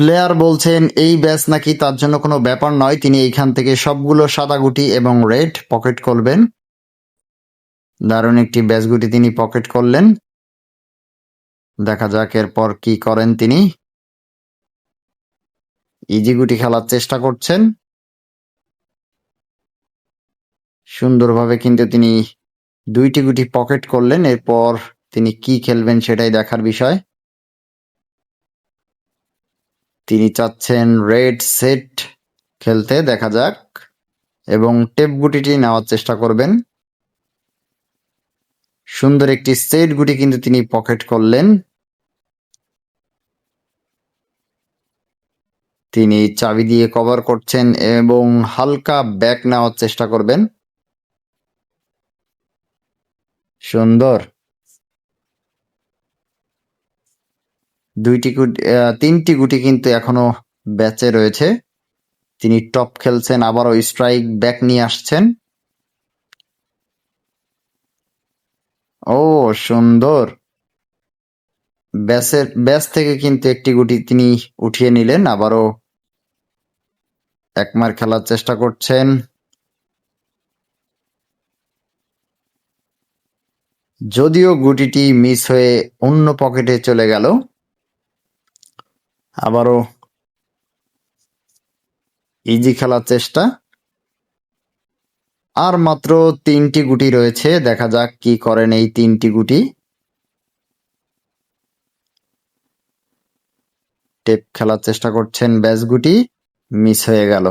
Player বলছেন, এই batch নাকি তার জন্য কোনো ব্যাপার নয়, তিনি এইখান থেকে সবগুলো সাদা গুটি এবং রেড পকেট করবেন। দারুণ একটি ব্যাচ গুটি তিনি পকেট করলেন। দেখা যাক এরপর কি করেন তিনি। ইজি গুটি খেলার চেষ্টা করছেন। সুন্দরভাবে কিন্তু তিনি দুইটি গুটি পকেট করলেন। এরপর তিনি কি খেলবেন সেটাই দেখার বিষয়। তিনি চাচ্ছেন রেড সেট খেলতে, দেখা যাক। এবং টেপ গুটিটি নেওয়ার চেষ্টা করবেন। সুন্দর একটি সেট গুটি কিন্তু তিনি পকেট করলেন। তিনি চাবি দিয়ে কভার করছেন এবং হালকা ব্যাক নেওয়ার চেষ্টা করবেন। সুন্দর। দুইটি গুটি তিনটি গুটি কিন্তু এখনও ব্যাচে রয়েছে। তিনি টপ খেলছেন, আবারও স্ট্রাইক ব্যাক নিয়ে আসছেন। ও, সুন্দর। ব্যাসের ব্যাস থেকে কিন্তু একটি গুটি তিনি উঠিয়ে নিলেন, আবারও একমার খেলার চেষ্টা করছেন। যদিও গুটিটি মিস হয়ে অন্য পকেটে চলে গেল আবারও ইজি খেলার চেষ্টা। আর মাত্র তিনটি গুটি রয়েছে, দেখা যাক কি করেন এই তিনটি গুটি। টেপ খেলার চেষ্টা করছেন ব্যাস গুটি মিস হয়ে গেল।